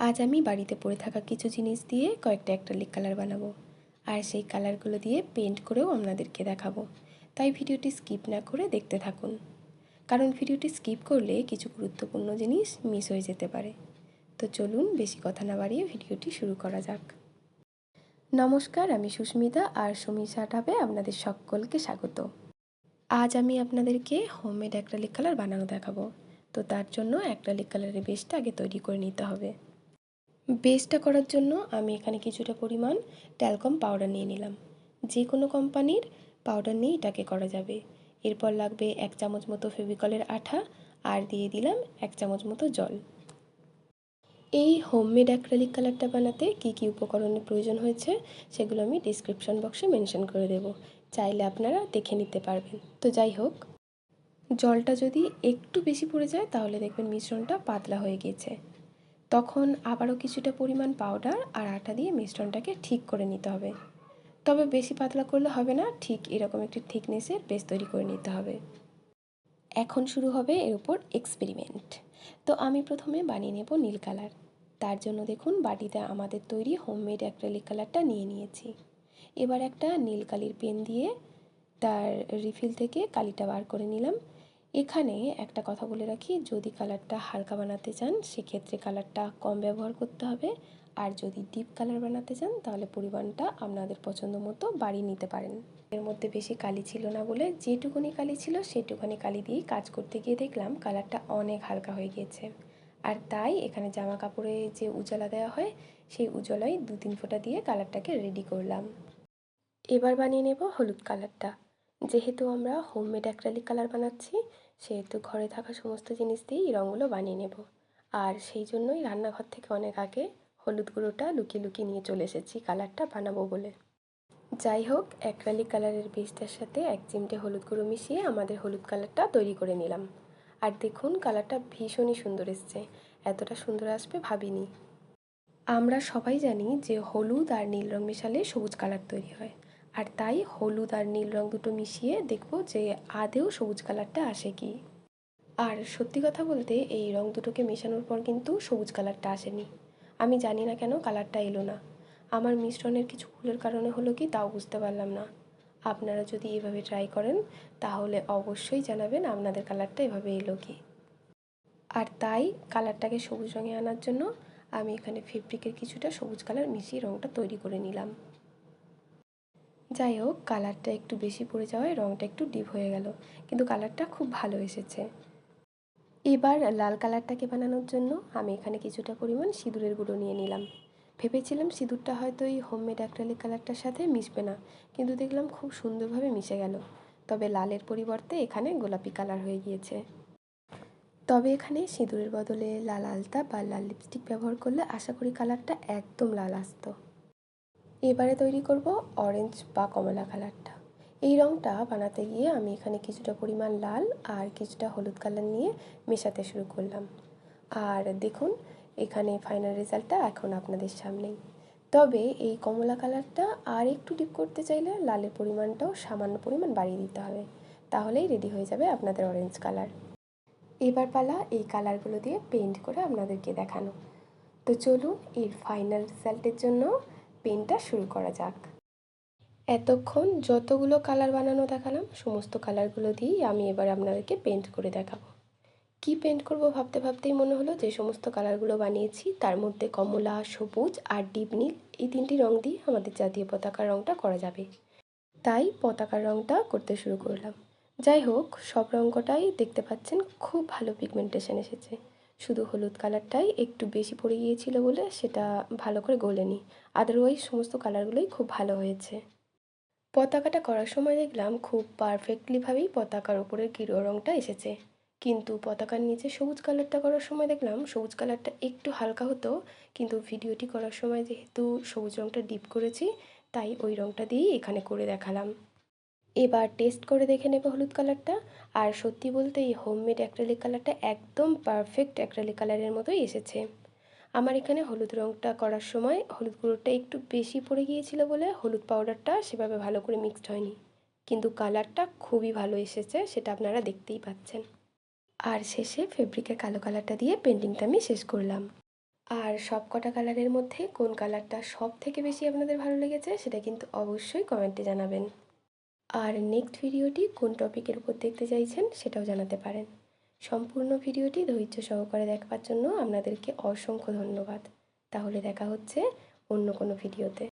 আজ আমি বাড়িতে পড়ে থাকা কিছু জিনিস দিয়ে কয়েকটা অ্যাক্রিলিক কালার বানাবো। আর সেই কালারগুলো দিয়ে পেন্ট করেও আপনাদেরকে দেখাবো। তাই ভিডিওটি স্কিপ না করে দেখতে থাকুন। কারণ ভিডিওটি স্কিপ করলে কিছু গুরুত্বপূর্ণ জিনিস মিস হয়ে যেতে পারে। তো চলুন বেশি কথা না বাড়িয়ে ভিডিওটি শুরু করা যাক। নমস্কার, আমি সুস্মিতা আর সমীষা ঢাবে আপনাদের সকলকে স্বাগত। আজ আমি আপনাদেরকে হোমমেড অ্যাক্রালিক কালার বানানো দেখাবো। তো তার জন্য অ্যাক্রালিক কালারের বেসটা আগে তৈরি করে নিতে হবে। বেসটা করার জন্য আমি এখানে কিছুটা পরিমাণ ট্যালকম পাউডার নিয়ে নিলাম। যে কোনো কোম্পানির পাউডার নিয়ে এটাকে করা যাবে। এরপর লাগবে এক চামচ মতো ফেভিকলের আঠা আর দিয়ে দিলাম এক চামচ মতো জল। এই হোমমেড অ্যাক্রেলিক কালারটা বানাতে কী কী উপকরণের প্রয়োজন হয়েছে সেগুলো আমি ডিসক্রিপশন বক্সে মেনশন করে দেব। চাইলে আপনারা দেখে নিতে পারবেন। তো যাই হোক, জলটা যদি একটু বেশি পড়ে যায় তাহলে দেখবেন মিশ্রণটা পাতলা হয়ে গিয়েছে। তখন আবারও কিছুটা পরিমাণ পাউডার আর আটা দিয়ে মিশ্রণটাকে ঠিক করে নিতে হবে। তবে বেশি পাতলা করলে হবে না, ঠিক এরকম একটি থিকনেসের বেস তৈরি করে নিতে হবে। এখন শুরু হবে এর উপর এক্সপেরিমেন্ট তো আমি প্রথমে বানিয়ে নেব নীল কালার। তার জন্য দেখুন বাটিতে আমাদের তৈরি হোমমেড অ্যাক্রেলিক কালারটা নিয়ে নিয়েছি। এবার একটা নীল কালির পেন দিয়ে তার রিফিল থেকে কালিটা বার করে নিলাম। এখানে একটা কথা বলে রাখি, যদি কালারটা হালকা বানাতে চান, সেক্ষেত্রে কালারটা কম ব্যবহার করতে হবে। আর যদি ডিপ কালার বানাতে চান, তাহলে পরিমাণটা আপনাদের পছন্দ মতো বাড়িয়ে নিতে পারেন। এর মধ্যে বেশি কালি ছিল না বলে যেটুকুনি কালি ছিল, সেটুকুনি কালি দিয়েই কাজ করতে গিয়ে দেখলাম কালারটা অনেক হালকা হয়ে গিয়েছে। আর তাই এখানে জামা কাপড়ে যে উজালা দেওয়া হয়, সেই উজলায় দু তিন ফোঁটা দিয়ে কালারটাকে রেডি করলাম। এবার বানিয়ে নেব হলুদ কালারটা যেহেতু আমরা হোমমেড অ্যাক্রালিক কালার বানাচ্ছি, সেহেতু ঘরে থাকা সমস্ত জিনিস দিয়েই রঙগুলো বানিয়ে নেব। আর সেই জন্যই রান্নাঘর থেকে অনেক আগে হলুদ গুঁড়োটা লুকিয়ে লুকিয়ে নিয়ে চলে এসেছি কালারটা বানাবো বলে। যাই হোক অ্যাক্রালিক কালারের বীজটার সাথে এক চিমটে হলুদ গুঁড়ো মিশিয়ে আমাদের হলুদ কালারটা তৈরি করে নিলাম। আর দেখুন কালারটা ভীষণই সুন্দর এসছে, এতটা সুন্দর আসবে ভাবিনি। আমরা সবাই জানি যে হলুদ আর নীল রং মেশালে সবুজ কালার তৈরি হয়। আর তাই হলুদ আর নীল রং দুটো মিশিয়ে দেখব যে আদেও সবুজ কালারটা আসে কি। আর সত্যি কথা বলতে এই রং দুটোকে মেশানোর পর কিন্তু সবুজ কালারটা আসেনি। আমি জানি না কেন কালারটা এলো না। আমার মিশ্রণের কিছু ভুলের কারণে হলো কি তাও বুঝতে পারলাম না। আপনারা যদি এভাবে ট্রাই করেন, তাহলে অবশ্যই জানাবেন আপনাদের কালারটা এভাবে এলো কি। আর তাই কালারটাকে সবুজ রঙে আনার জন্য আমি এখানে ফেব্রিকের কিছুটা সবুজ কালার মিশিয়ে রঙটা তৈরি করে নিলাম। যাই হোক কালারটা একটু বেশি পড়ে যাওয়ায় রঙটা একটু ডিপ হয়ে গেল, কিন্তু কালারটা খুব ভালো এসেছে। এবার লাল কালারটাকে বানানোর জন্য আমি এখানে কিছুটা পরিমাণ সিঁদুরের গুঁড়ো নিয়ে নিলাম। ভেবেছিলাম সিঁদুরটা হয়তো এই হোমমেড অ্যাক্রালিক কালারটার সাথে মিশবে না, কিন্তু দেখলাম খুব সুন্দরভাবে মিশে গেল। তবে লালের পরিবর্তে এখানে গোলাপি কালার হয়ে গিয়েছে। তবে এখানে সিঁদুরের বদলে লাল আলতা বা লাল লিপস্টিক ব্যবহার করলে আশা করি কালারটা একদম লাল আসতো। এবারে তৈরি করব অরেঞ্জ বা কমলা কালারটা এই রঙটা বানাতে গিয়ে আমি এখানে কিছুটা পরিমাণ লাল আর কিছুটা হলুদ কালার নিয়ে মেশাতে শুরু করলাম। আর দেখুন, এখানে ফাইনাল রেজাল্টটা এখন আপনাদের সামনেই। তবে এই কমলা কালারটা আর একটু ডিপ করতে চাইলে লালের পরিমাণটাও সামান্য পরিমাণ বাড়িয়ে দিতে হবে। তাহলেই রেডি হয়ে যাবে আপনাদের অরেঞ্জ কালার এবার পালা এই কালারগুলো দিয়ে পেন্ট করে আপনাদেরকে দেখানো। তো চলুন এর ফাইনাল রেজাল্টের জন্য পেন্টটা শুরু করা যাক। এতক্ষণ যতগুলো কালার বানানো দেখালাম, সমস্ত কালারগুলো দিয়েই আমি এবার আপনাদেরকে পেন্ট করে দেখাবো। কি পেন্ট করব ভাবতে ভাবতেই মনে হলো যে সমস্ত কালারগুলো বানিয়েছি, তার মধ্যে কমলা, সবুজ আর ডিপ নীল এই তিনটি রং দিয়ে আমাদের জাতীয় পতাকার রংটা করা যাবে। তাই পতাকার রংটা করতে শুরু করলাম। যাই হোক, সব রঙটাই দেখতে পাচ্ছেন, খুব ভালো পিগমেন্টেশন এসেছে। শুধু হলুদ কালারটাই একটু বেশি পড়ে গিয়েছিল বলে সেটা ভালো করে গলেনি। আদারওয়াইজ সমস্ত কালারগুলোই খুব ভালো হয়েছে। পতাকাটা করার সময় দেখলাম খুব পারফেক্টলিভাবেই পতাকার ওপরের গিরো রঙটা এসেছে। কিন্তু পতাকার নিচে সবুজ কালারটা করার সময় দেখলাম সবুজ কালারটা একটু হালকা হতো, কিন্তু ভিডিওটি করার সময় যেহেতু সবুজ রঙটা ডিপ করেছি, তাই ওই রঙটা দিয়েই এখানে করে দেখালাম। এবার টেস্ট করে দেখে নেবে হলুদ কালারটা আর সত্যি বলতে এই হোমমেড অ্যাক্রেলিক কালারটা একদম পারফেক্ট অ্যাক্রেলিক কালারের মতোই এসেছে। আমার এখানে হলুদ রঙটা করার সময় হলুদ গুঁড়োটা একটু বেশি পড়ে গিয়েছিল বলে হলুদ পাউডারটা সেভাবে ভালো করে মিক্সড হয়নি। কিন্তু কালারটা খুবই ভালো এসেছে, সেটা আপনারা দেখতেই পাচ্ছেন। আর শেষে ফেব্রিকের কালো কালারটা দিয়ে পেন্টিংটা আমি শেষ করলাম। আর সব কটা কালারের মধ্যে কোন কালারটা সব থেকে বেশি আপনাদের ভালো লেগেছে, সেটা কিন্তু অবশ্যই কমেন্টে জানাবেন। আর নেক্সট ভিডিওটি কোন টপিকের উপর দেখতে চাইছেন সেটাও জানাতে পারেন। সম্পূর্ণ ভিডিওটি ধৈর্য সহকারে দেখবার জন্য আপনাদেরকে অসংখ্য ধন্যবাদ। তাহলে দেখা হচ্ছে অন্য কোনো ভিডিওতে